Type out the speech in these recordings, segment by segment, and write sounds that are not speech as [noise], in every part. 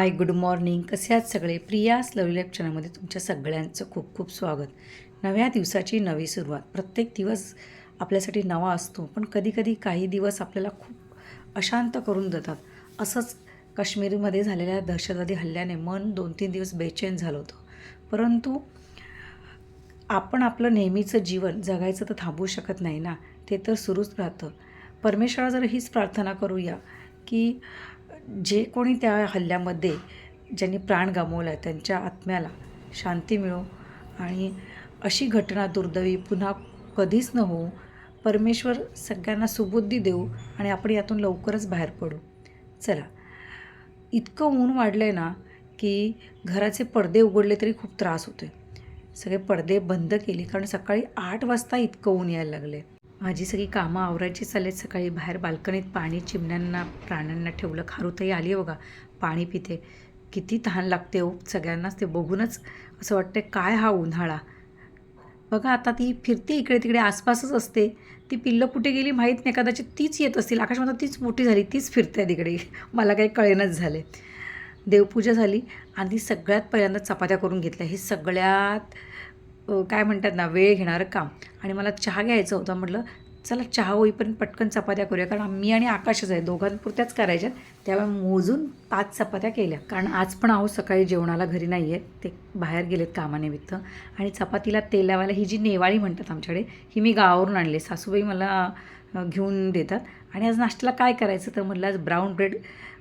Hi good morning. कसे आहात सगळे? प्रियास लवली क्षणामध्ये तुमच्या सगळ्यांचं खूप खूप स्वागत. नव्या दिवसाची नवी सुरुवात. प्रत्येक दिवस आपल्यासाठी नवा असतो पण कधीकधी काही दिवस आपल्याला खूप अशांत करून देतात. असंच काश्मीरमध्ये झालेल्या दहशतवादी हल्ल्याने मन दोन तीन दिवस बेचैन झालं होतं. परंतु आपण आपलं नेहमीचं जीवन जगायचं तर थांबवू शकत नाही ना? ते तर सुरूच राहतं. परमेश्वरा जर हीच प्रार्थना करूया की जे कोणी त्या हल्ल्यामध्ये ज्यांनी प्राण गमावला त्यांच्या आत्म्याला शांती मिळो आणि अशी घटना दुर्दैवी पुन्हा कधीच न होऊ. परमेश्वर सगळ्यांना सुबुद्धी देऊ आणि आपण यातून लवकरच बाहेर पडू. चला इतकं ऊन वाढलं आहे ना की घराचे पडदे उघडले तरी खूप त्रास होतो आहे सगळे पडदे बंद केले कारण सकाळी आठ वाजता इतकं ऊन यायला लागले माझी सगळी कामं आवरायची चाललेत. सकाळी बाहेर बाल्कनीत पाणी चिमण्यांना प्राण्यांना ठेवलं. खारुताई आली आहे बघा. पाणी पिते. किती तहान लागते हो सगळ्यांनाच. ते बघूनच असं वाटतं काय हा उन्हाळा? बघा आता ती फिरते इकडे तिकडे आसपासच असते. ती पिल्लं कुठे गेली माहीत नाही. कदाचित तीच येत असतील. आकाश म्हणतात तीच मोठी झाली तीच फिरते तिकडे. मला काही कळेनच झाले देवपूजा झाली आणि सगळ्यात पहिल्यांदा चपात्या करून घेतल्या. हे सगळ्यात काय म्हणतात ना वेळ घेणारं काम. आणि मला चहा घ्यायचा होता म्हटलं चला चहा होईपर्यंत पटकन चपात्या करूया. कारण मी आणि आकाशच आहे दोघांपुरत्याच करायच्या त्यामुळे मोजून पाच चपात्या केल्या. कारण आज पण आहो सकाळी जेवणाला घरी नाही आहेत ते बाहेर गेलेत कामानिमित्त. आणि चपातीला तेल लावायला ही जी नेवाळी म्हणतात आमच्याकडे ही मी गावावरून आणली सासूबाई मला घेऊन देतात. आणि आज नाश्त्याला काय करायचं? तर म्हटलं आज ब्राऊन ब्रेड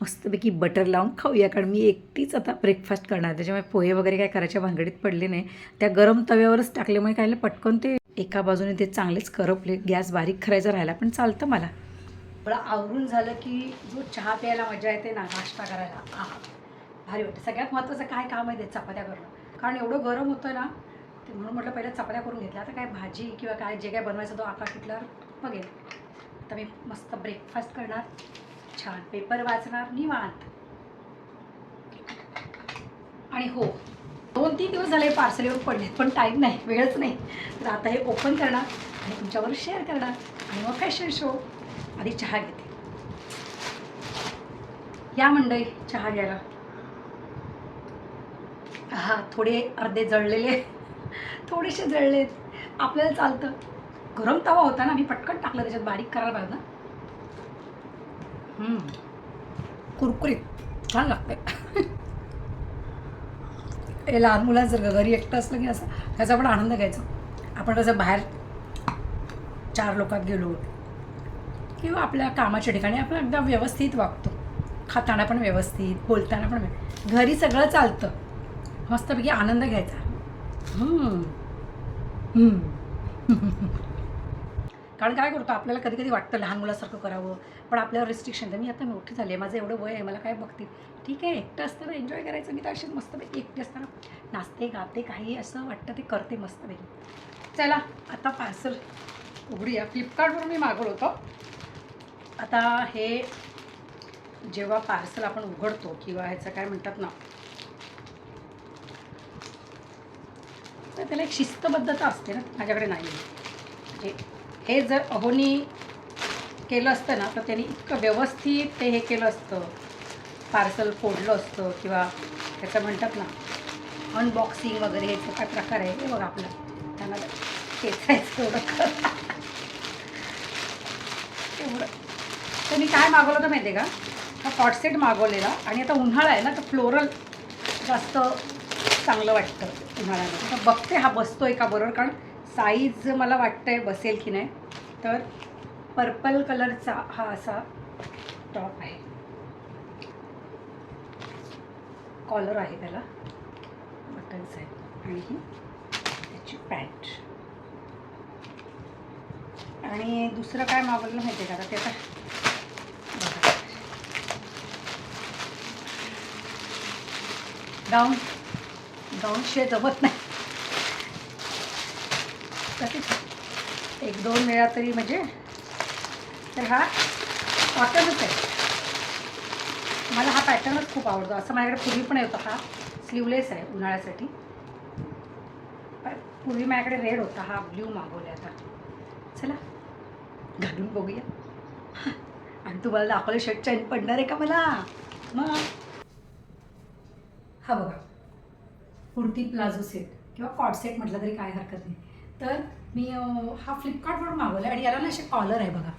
मस्तपैकी बटर लावून खाऊया कारण मी एकटीच आता ब्रेकफास्ट करणार त्याच्यामुळे पोहे वगैरे काय करायच्या भानगडीत पडले नाही. त्या गरम तव्यावरच टाकल्यामुळे काय पटकन ते एका बाजूने ते चांगलेच करपले. गॅस बारीक करायचा राहिला पण चालतं मला. मला आवरून झालं की जो चहा प्यायला मजा येते ना नाश्ता करायला. आहा भारी वाटतं. सगळ्यात महत्त्वाचं काय काम आहे ते चपात्या करणं. कारण एवढं गरम होतं ना ते म्हणून म्हटलं पहिल्या चपात्या करून घेतल्या. आता काय भाजी किंवा काय जे काय बनवायचं तो आकाश उठल्यावर बघेल आता मी मस्त ब्रेकफास्ट करणार. छान. पेपर वाचणार निवांत. आणि हो दोन तीन दिवस झाले पार्सल येऊन पडले पण टाईम नाही वेळच नाही. तर आता हे ओपन करणार आणि तुमच्यावर शेअर करणार आणि मग फॅशन शो आधी चहा घेते. या मंडळी चहा घ्यायला. हा थोडे अर्धे जळलेले थोडेसे जळले आपल्याला चालतं. गरम तवा होता ना मी पटकन टाकलं त्याच्यात बारीक करायला पाहिजे ना कुरकुरीत. छान लागते [laughs] हे लहान मुलांचं जर घरी एकटं असलं की असं ह्याचा पण आनंद घ्यायचा. आपण कसं बाहेर चार लोकात गेलो किंवा आपल्या कामाच्या ठिकाणी आपण एकदम व्यवस्थित वागतो. खाताना पण व्यवस्थित बोलताना पण घरी सगळं चालतं. मस्तपैकी आनंद घ्यायचा. हम्म. हम्म. [laughs] कारण काय करतो आपल्याला कधी कधी वाटतं लहान मुलासारखं करावं पण आपल्यावर रिस्ट्रिक्शन मी आता मोठी झाली आहे. माझं एवढं वय आहे मला काय बघतील? ठीक आहे एकटं असताना एन्जॉय करायचं. मी तर अशीच मस्तपैकी एकटी असताना नाचते गाते काही असं वाटतं ते करते मस्तपैकी चला आता पार्सल उघडूया. फ्लिपकार्टवरून मी मागवलं होतं. आता हे जेव्हा पार्सल आपण उघडतो किंवा ह्याचं काय म्हणतात ना तर त्याला एक शिस्तबद्धता असते ना माझ्याकडे नाही आहे. म्हणजे हे जर अहोनी केलं असतं ना तर त्यांनी इतकं व्यवस्थित ते हे केलं असतं. पार्सल फोडलं असतं किंवा त्याचं म्हणतात ना अनबॉक्सिंग वगैरे हे जो काय प्रकार आहे. हे बघा आपलं. त्यांना खेचायचं एवढं. कर एवढं. तर मी काय मागवलं होतं माहिती आहे का? हा कॉटसेट मागवलेला आणि आता उन्हाळा आहे ना तर फ्लोरल जास्त चांगलं वाटतं उन्हाळ्यामध्ये. तर बघते हा बसतो आहे का बरोबर? कारण साईज मला वाटतं आहे बसेल की नाही. तर पर्पल कलरचा हा असा टॉप आहे. कॉलर आहे त्याला. बटन्स आहेत. आणि ही त्याची पॅन्ट आणि दुसरं काय मागवलं माहिती आहे का ते आता डाऊन गाऊन गाऊन शे जमत नाही. तसेच एक दोन वेळा तरी म्हणजे तर हा कॉटनच आहे. मला हा पॅटर्नच खूप आवडतो. असं माझ्याकडे पूर्वी पण येतो हा. स्लीवलेस आहे उन्हाळ्यासाठी. पूर्वी माझ्याकडे रेड होता हा ब्ल्यू मागवला आता. चला घालून बघूया. आणि तुम्हाला दाखवलं शर्ट चैन पडणार आहे का मला? मग. हा बघा. कुर्ती प्लाझो सेट किंवा कॉट सेट म्हटलं तरी काय हरकत नाही. तर मी हा फ्लिपकार्टवरून मागवला आणि याला ना असे कॉलर आहे बघा.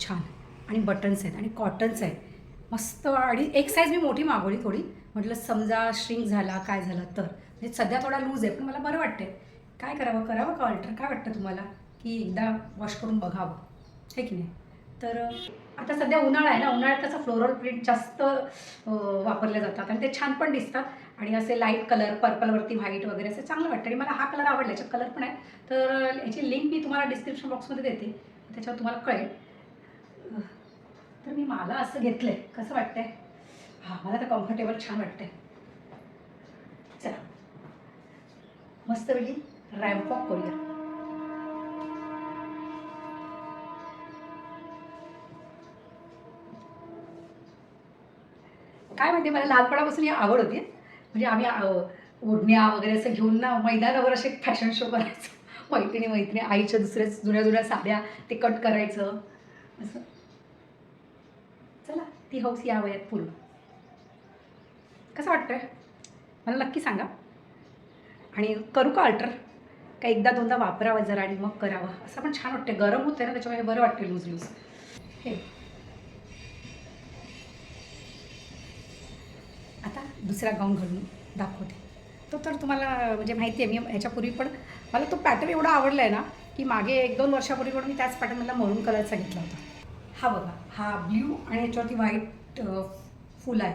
छान. आणि बटन्स आहेत आणि कॉटन्स आहे मस्त आणि एक साईज मी मोठी मागवली थोडी. म्हटलं समजा श्रिंक झाला काय झालं तर. म्हणजे सध्या थोडा लूज आहे पण मला बरं वाटते काय करावं करावं का ऑल्टर काय वाटतं तुम्हाला? की एकदा वॉश करून बघावं. हे की नाही? तर आता सध्या उन्हाळा आहे ना. उन्हाळ्यात कसं फ्लोरल प्रिंट जास्त वापरले जातात. आणि ते छान पण दिसतात. आणि असे लाइट कलर पर्पलवरती व्हाईट वगैरे असं चांगलं वाटतं. आणि मला हा कलर आवडला याच्यात कलर पण आहे. तर याची लिंक मी तुम्हाला डिस्क्रिप्शन बॉक्समध्ये देते. त्याच्यावर तुम्हाला कळेल. तर मी मला असं घेतलं आहे कसं वाटतंय? हां मला तर कम्फर्टेबल छान वाटतंय. चला. मस्त वेळी रॅम्पॉक करूया. काय माहिती मला लहानपणापासून ही आवड होती. म्हणजे आम्ही उडण्या वगैरे असं घेऊन ना मैदानावर असे फॅशन शो करायचो. [laughs] मैत्रिणी मैत्रिणी आईच्या दुसऱ्या जुन्या जुन्या साड्या ते कट करायचं. असं. चला ती हौस या वयात पूर्ण. कसं वाटतंय? मला नक्की सांगा. आणि करू का अल्टर का एकदा दोनदा वापरावं जरा आणि मग करावं? असं पण छान वाटतं गरम होतं ना त्याच्यामुळे बरं वाटतं लूज लूज हे आता दुसरा गाऊन घालून दाखवते. तो तर तुम्हाला म्हणजे माहिती आहे मी ह्याच्यापूर्वी पण मला तो पॅटर्न एवढा आवडला आहे ना की मागे एक दोन वर्षापूर्वी पण मी त्याच पॅटर्नला मरून कलरचा घेतला होता. हा बघा हा ब्ल्यू आणि याच्यावरती व्हाईट फुल आहे.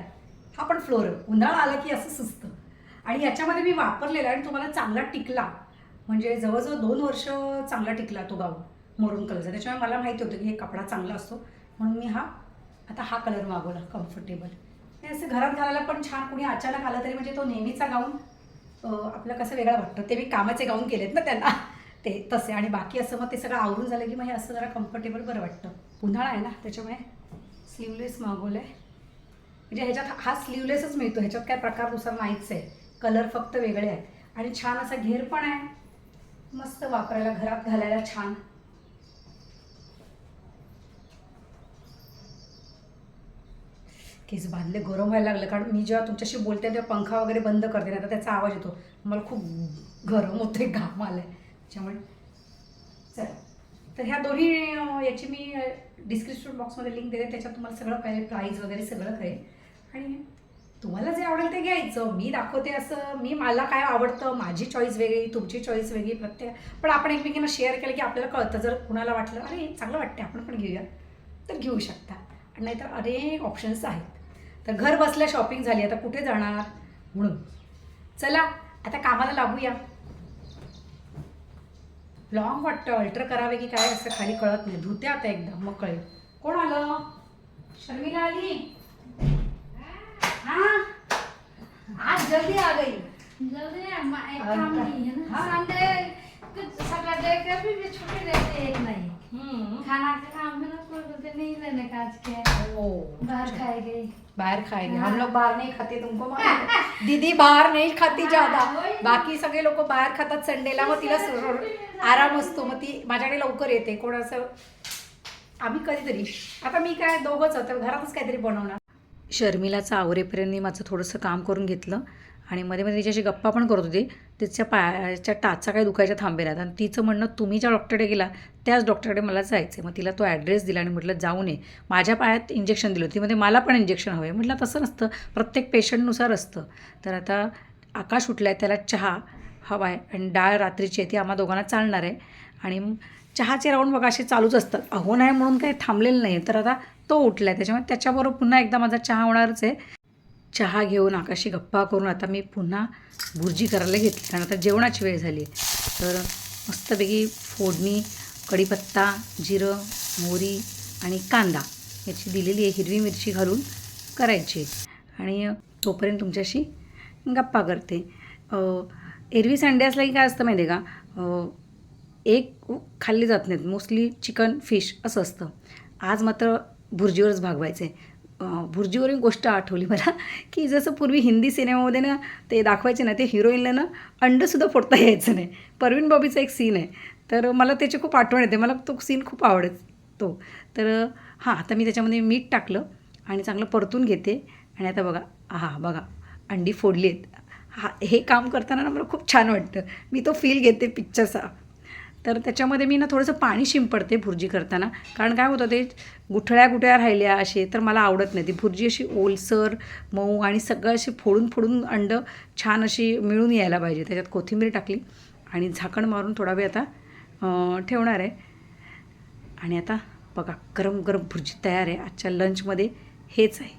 हा पण फ्लोर उन्हाळा आला की असं सुचतं आणि याच्यामध्ये मी वापरलेला आहे आणि तुम्हाला चांगला टिकला. म्हणजे जवळजवळ दोन वर्ष चांगला टिकला तो गाऊन मरून कलरचा त्याच्यामुळे मला माहिती होतं की हे कपडा चांगला असतो म्हणून मी हा आता हा कलर मागवला कम्फर्टेबल नाही असं घरात घालायला पण छान कुणी अचानक आलं तरी म्हणजे तो नेहमीचा गाऊन आपलं कसं वेगळा वाटतं. ते मी कामाचे गाऊन केलेत ना त्यांना. ते तसे. आणि बाकी असं मग ते सगळं आवरून झालं की मग हे असं जरा कम्फर्टेबल बरं वाटतं. उन्हाळा आहे ना त्याच्यामुळे स्लीवलेस मागवलं आहे म्हणजे ह्याच्यात हा स्लीवलेसच मिळतो. ह्याच्यात काय प्रकार दुसरा नाहीच आहे. कलर फक्त वेगळे आहेत. आणि छान असा घेर पण आहे. मस्त वापरायला घरात घालायला छान. केस बांधले गरम व्हायला लागलं. कारण मी जेव्हा तुमच्याशी बोलते तेव्हा पंखा वगैरे बंद करते ना तर त्याचा आवाज येतो. मला खूप गरम होते घाम आलाय. त्याच्यामुळे चला. तर ह्या दोन्ही याची मी डिस्क्रिप्शन बॉक्समध्ये लिंक देते. त्याच्यात तुम्हाला सगळं कळेल प्राईज वगैरे सगळं कळेल. आणि तुम्हाला जे आवडेल ते घ्यायचं. मी दाखवते असं मी मला काय आवडतं माझी चॉईस वेगळी तुमची चॉईस वेगळी प्रत्येक. पण आपण एकमेकींना शेअर केलं की आपल्याला कळतं जर कुणाला वाटलं अरे चांगलं वाटतं आपण पण घेऊया. तर घेऊ शकता. आणि नाहीतर अनेक ऑप्शन्स आहेत. तर घर बसल्या शॉपिंग झाली आता कुठे जाणार? म्हणून. चला आता कामाला लागूया. लॉंग वाटतं अल्टर करावे की काय असं खाली कळत नाही. धुते आता एकदा मग कळेल कोण आलं? शर्मिला आली? हाँ? आज जल्दी आ गई. जल्दी मा- सैटरडे के भी, भी छुट्टी रहती एक नहीं हम्म. खाना का काम है ना कोई बोलते नहीं लेने का आज के ओ बाहर खाए गई बाहर खाएंगे। हम लोग बाहर नहीं खाते तुमको मालूम? [laughs] दीदी बाहर नहीं खाती ज्यादा. बाकी सगळे लोक बाहेर खातात संडेला मग तिला आराम असतो मग ती माझ्याकडे लवकर येते कोण असं आम्ही कधीतरी आता मी काय दोघंच होतं घरातच काहीतरी बनवणार शर्मिलाचं आवरेपर्यंत मी माझं थोडंसं काम करून घेतलं आणि मध्ये मध्ये तिच्याशी गप्पा पण करत होती. तिच्या पायाच्या टाचा काही दुखायच्या थांबेला आणि तिचं म्हणणं तुम्ही ज्या डॉक्टरकडे गेला त्याच डॉक्टरकडे मला जायचं आहे मग तिला तो ॲड्रेस दिला आणि म्हटलं जाऊ नये. माझ्या पायात इंजेक्शन दिलं होती. मध्ये मला पण इंजेक्शन हवं आहे म्हटलं तसं नसतं. प्रत्येक पेशंटनुसार असतं. तर आता आकाश उठला आहे त्याला चहा हवा आहे आणि डाळ रात्रीची आहे ती आम्हा दोघांना चालणार आहे. आणि चहाचे राऊंड बघा असे चालूच असतात. अहो नाही म्हणून काही थांबलेलं नाही तर आता तो उठला आहे त्याच्यामुळे त्याच्याबरोबर पुन्हा एकदा माझा चहा होणारच आहे. चहा घेऊन आकाशी गप्पा करून आता मी पुन्हा भुर्जी करायला घेतली कारण आता जेवणाची वेळ झाली. आहे तर मस्तपैकी फोडणी कढीपत्ता जिरं मोहरी आणि कांदा याची दिलेली आहे हिरवी मिरची घालून करायची. आणि तोपर्यंत तुमच्याशी गप्पा करते. एरवी संडे असला की काय असतं माहिती आहे का? एक खाल्ली जात नाहीत. मोस्टली चिकन फिश असं असतं. आज मात्र भुर्जीवरच भागवायचं आहे भुर्जीवरून गोष्ट आठवली मला की जसं पूर्वी हिंदी सिनेमामध्ये ना ते दाखवायचे ना ते हिरोईनला ना अंडंसुद्धा फोडता यायचं नाही. परवीन बॉबीचा एक सीन आहे. तर मला त्याची खूप आठवण येते. मला तो सीन खूप आवडतो. तर हां आता मी त्याच्यामध्ये मीठ टाकलं आणि चांगलं परतून घेते. आणि आता बघा हा बघा अंडी फोडली आहेत. हा हे काम करताना ना मला खूप छान वाटतं. मी तो फील घेते पिक्चरचा तर त्याच्यामध्ये मी ना थोडंसं पाणी शिंपडते भुर्जी करताना. कारण काय होतं ते गुठळ्या गुठळ्या राहिल्या असे तर मला आवडत नाही. ती भुर्जी अशी ओलसर मऊ आणि सगळं अशी फोडून फोडून अंड छान अशी मिळून यायला पाहिजे. त्याच्यात कोथिंबीर टाकली आणि झाकण मारून थोडा वेळ आता ठेवणार आहे. आणि आता बघा गरम गरम भुर्जी तयार आहे. आजच्या लंचमध्ये हेच आहे.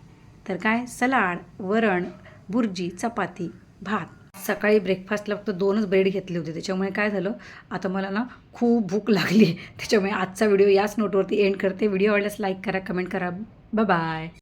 तर काय? सलाड वरण भुर्जी चपाती भात. सकाळी ब्रेकफास्टला फक्त दोनच ब्रेड घेतले होते. त्याच्यामुळे काय झालं आता मला ना खूप भूक लागली. त्याच्यामुळे आजचा व्हिडिओ याच नोटवरती एंड करते. व्हिडिओ आवडल्यास लाईक करा कमेंट करा. बाय